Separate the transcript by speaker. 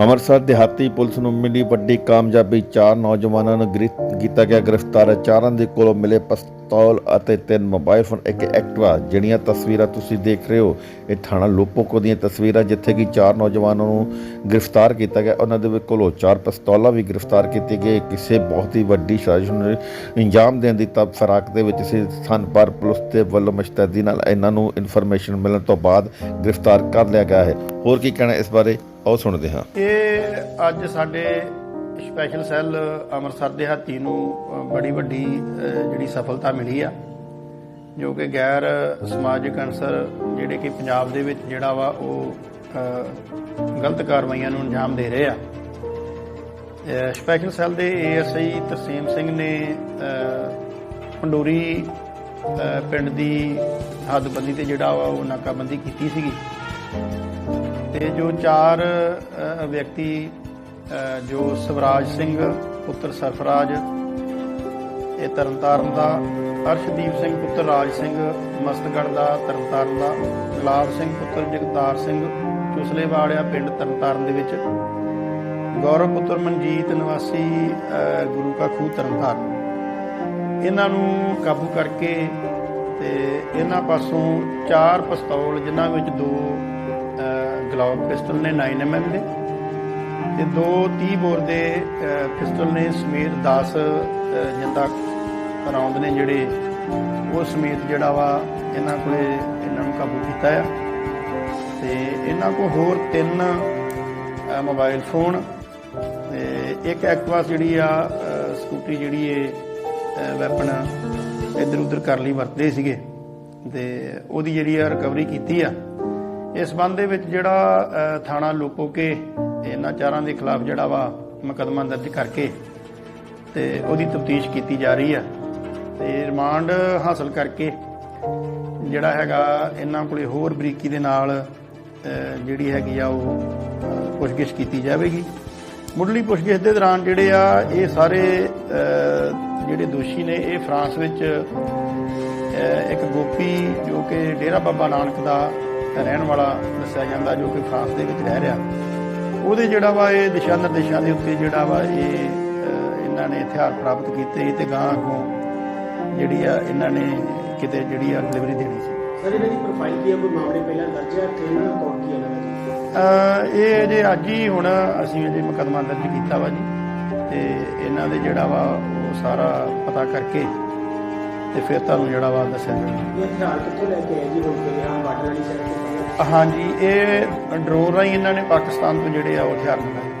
Speaker 1: ਅੰਮ੍ਰਿਤਸਰ ਦਿਹਾਤੀ ਪੁਲਿਸ ਨੂੰ ਮਿਲੀ ਵੱਡੀ ਕਾਮਯਾਬੀ। ਚਾਰ ਨੌਜਵਾਨਾਂ ਨੂੰ ਗ੍ਰਿਫ਼ਤ ਕੀਤਾ ਗਿਆ ਗ੍ਰਿਫਤਾਰ। ਚਾਰਾਂ ਦੇ ਕੋਲੋਂ ਮਿਲੇ ਪਿਸਤੌਲ ਅਤੇ ਤਿੰਨ ਮੋਬਾਈਲ ਫੋਨ, ਇੱਕ ਐਕਟਿਵਾ, ਜਿਹੜੀਆਂ ਤਸਵੀਰਾਂ ਤੁਸੀਂ ਦੇਖ ਰਹੇ ਹੋ। ਇਹ ਥਾਣਾ ਲੋਪੋਕੋ ਦੀਆਂ ਤਸਵੀਰਾਂ, ਜਿੱਥੇ ਕਿ ਚਾਰ ਨੌਜਵਾਨਾਂ ਨੂੰ ਗ੍ਰਿਫਤਾਰ ਕੀਤਾ ਗਿਆ। ਉਹਨਾਂ ਦੇ ਕੋਲੋਂ ਚਾਰ ਪਿਸਤੌਲਾਂ ਵੀ ਗ੍ਰਿਫਤਾਰ ਕੀਤੇ ਗਏ। ਕਿਸੇ ਬਹੁਤ ਹੀ ਵੱਡੀ ਸਾਜ਼ਿਸ਼ ਨੂੰ ਇੰਜਾਮ ਦੇਣ ਦੀ ਤਬ ਫਰਾਕ ਦੇ ਵਿੱਚ ਸੀ। ਸਥਾਨ ਪਰ ਪੁਲਿਸ ਦੇ ਵੱਲੋਂ ਮੁਸ਼ਤੈਦੀ ਨਾਲ ਇਹਨਾਂ ਨੂੰ ਇਨਫੋਰਮੇਸ਼ਨ ਮਿਲਣ ਤੋਂ ਬਾਅਦ ਗ੍ਰਿਫਤਾਰ ਕਰ ਲਿਆ ਗਿਆ ਹੈ। ਹੋਰ ਕੀ ਕਹਿਣਾ ਇਸ ਬਾਰੇ? ਆਓ ਸੁਣਦੇ ਹਾਂ।
Speaker 2: ਇਹ ਅੱਜ ਸਾਡੇ ਸਪੈਸ਼ਲ ਸੈੱਲ ਅੰਮ੍ਰਿਤਸਰ ਦੇ ਹਾਤੀ ਨੂੰ ਬੜੀ ਵੱਡੀ ਜਿਹੜੀ ਸਫਲਤਾ ਮਿਲੀ ਆ ਜੋ ਕਿ ਗੈਰ ਸਮਾਜਿਕ ਅਨਸਰ ਜਿਹੜੇ ਕਿ ਪੰਜਾਬ ਦੇ ਵਿੱਚ ਜਿਹੜਾ ਵਾ ਉਹ ਗਲਤ ਕਾਰਵਾਈਆਂ ਨੂੰ ਅੰਜਾਮ ਦੇ ਰਹੇ ਆ। ਸਪੈਸ਼ਲ ਸੈੱਲ ਦੇ ਏਐਸਆਈ ਤਰਸੀਮ ਸਿੰਘ ਨੇ ਅ, ਪੰਡੋਰੀ ਪਿੰਡ ਦੀ ਹੱਦਬੰਦੀ ਤੇ ਜਿਹੜਾ ਵਾ ਉਹ ਨਾਕਾਬੰਦੀ ਕੀਤੀ ਸੀਗੀ। ਤੇ ਜੋ ਚਾਰ ਵਿਅਕਤੀ ਜੋ ਸਵਰਾਜ ਸਿੰਘ ਪੁੱਤਰ ਸਰਫਰਾਜ ਇਹ ਤਰਨਤਾਰਨ ਦਾ ਅਰਸ਼ਦੀਪ ਸਿੰਘ ਪੁੱਤਰ ਰਾਜ ਸਿੰਘ ਮਸਤਗੜ ਦਾ ਤਰਨਤਾਰਨ ਦਾ ਗੁਲਾਬ ਸਿੰਘ ਪੁੱਤਰ ਜਗਤਾਰ ਸਿੰਘ ਚੁਸਲੇਵਾੜਿਆ ਪਿੰਡ ਤਰਨਤਾਰਨ ਦੇ ਵਿੱਚ ਗੌਰਵ ਪੁੱਤਰ ਮਨਜੀਤ ਨਿਵਾਸੀ ਗੁਰੂ ਕਾ ਖੂਹ ਤਰਨਤਾਰਨ। ਇਹਨਾਂ ਨੂੰ ਕਾਬੂ ਕਰਕੇ ਤੇ ਇਹਨਾਂ ਪਾਸੋਂ ਚਾਰ ਪਿਸਤੌਲ ਜਿਨ੍ਹਾਂ ਵਿੱਚ ਦੋ ਅ, ਪਿਸਟਲ ਨੇ 9mm ਦੇ ਤੇ ਦੋ 30 ਬੋਰ ਦੇ ਪਿਸਟਲ ਨੇ ਸਮੇਤ 10 ਅ, ਜਿੰਦਾ ਰਾਉਂਡ ਨੇ ਜਿਹੜੇ ਉਹ ਸਮੇਤ ਜਿਹੜਾ ਵਾ ਇਹਨਾਂ ਕੋਲੇ ਇਹਨਾਂ ਨੂੰ ਕਾਬੂ ਕੀਤਾ ਆ। ਤੇ ਇਹਨਾਂ ਕੋਲ ਹੋਰ ਤਿੰਨ ਅ, ਮੋਬਾਈਲ ਫੋਨ ਤੇ ਇੱਕ ਐਕਟਿਵਾ ਜਿਹੜੀ ਆ ਅ, ਸਕੂਟਰੀ ਜਿਹੜੀ ਏ ਵੈਪਨ ਇੱਧਰ ਉੱਧਰ ਕਰ ਲਈ ਵਰਤਦੇ ਸੀਗੇ। ਤੇ ਉਹਦੀ ਜਿਹੜੀ ਆ ਰਿਕਵਰੀ ਕੀਤੀ ਆ। ਇਸ ਸੰਬੰਧ ਦੇ ਵਿੱਚ ਜਿਹੜਾ ਅ, ਥਾਣਾ ਲੋਪੋਕੇ ਇਹਨਾਂ ਚਾਰਾਂ ਦੇ ਖਿਲਾਫ ਜਿਹੜਾ ਵਾ ਮੁਕੱਦਮਾ ਦਰਜ ਕਰਕੇ ਤੇ ਉਹਦੀ ਤਫਤੀਸ਼ ਕੀਤੀ ਜਾ ਰਹੀ ਆ। ਤੇ ਰਿਮਾਂਡ ਹਾਸਲ ਕਰਕੇ ਜਿਹੜਾ ਹੈਗਾ ਇਹਨਾਂ ਕੋਲੇ ਹੋਰ ਬਰੀਕੀ ਦੇ ਨਾਲ ਜਿਹੜੀ ਹੈਗੀ ਆ ਉਹ ਪੁੱਛਗਿੱਛ ਕੀਤੀ ਜਾਵੇਗੀ। ਮੁੱਢਲੀ ਪੁੱਛਗਿੱਛ ਦੇ ਦੌਰਾਨ ਜਿਹੜੇ ਆ, ਇਹ ਸਾਰੇ ਜਿਹੜੇ ਦੋਸ਼ੀ ਨੇ, ਇਹ ਫਰਾਂਸ ਵਿੱਚ ਇੱਕ ਗੋਪੀ ਜੋ ਕਿ ਡੇਰਾ ਬਾਬਾ ਨਾਨਕ ਦਾ ਰਹਿਣ ਵਾਲਾ ਦੱਸਿਆ ਜਾਂਦਾ, ਜੋ ਕਿ ਫਰਾਂਸ ਦੇ ਵਿੱਚ ਰਹਿ ਰਿਹਾ। ਉਹਦੇ ਜਿਹੜਾ ਵਾ ਇਹ ਦਿਸ਼ਾ ਨਿਰਦੇਸ਼ਾਂ ਦੇ ਉੱਤੇ ਜਿਹੜਾ ਵਾ ਇਹ ਇਹਨਾਂ ਨੇ ਹਥਿਆਰ ਪ੍ਰਾਪਤ ਕੀਤੇ ਤੇ ਗਾਂ ਅੱਗੋਂ ਜਿਹੜੀ ਆ ਇਹਨਾਂ ਨੇ ਕਿਤੇ ਜਿਹੜੀ ਆ ਡਿਲੀਵਰੀ ਦੇਣੀ ਸੀ।
Speaker 3: ਸਰ ਇਹਨਾਂ ਦੀ ਪ੍ਰੋਫਾਈਲ ਕੀ ਹੈ ਕੋਈ ਮਾਮਲੇ ਪਹਿਲਾਂ ਦਰਜ ਹੈ ਕਿਹਨਾਂ ਦਾ ਕੌਣ ਕੀ ਹੈ ਇਹਨਾਂ ਦਾ?
Speaker 2: ਅ, ਇਹ ਜੇ ਅੱਜ ਹੀ ਹੁਣ ਅਸੀਂ ਅਜੇ ਮੁਕੱਦਮਾ ਦਰਜ ਕੀਤਾ ਵਾ ਜੀ। ਤੇ ਇਹਨਾਂ ਦੇ ਜਿਹੜਾ ਵਾ ਉਹ ਸਾਰਾ ਪਤਾ ਕਰਕੇ ਤੇ ਫਿਰ ਤੁਹਾਨੂੰ ਜਿਹੜਾ ਵਾ ਦੱਸਿਆ ਜਾਊਗਾ।
Speaker 3: ਇਹ ਹਥਿਆਰ ਕਿੱਥੋਂ ਲੈ ਕੇ ਆਏ ਜੀ? ਹੁਣ ਕਿ ਆਮ ਵਾਲੀ ਤੋਂ?
Speaker 2: ਹਾਂਜੀ ਇਹ ਡਰੋਨ ਰਾਹੀਂ ਇਹਨਾਂ ਨੇ ਪਾਕਿਸਤਾਨ ਤੋਂ ਜਿਹੜੇ ਆ ਉਹ ਹਥਿਆਰ ਮੰਗਾਏ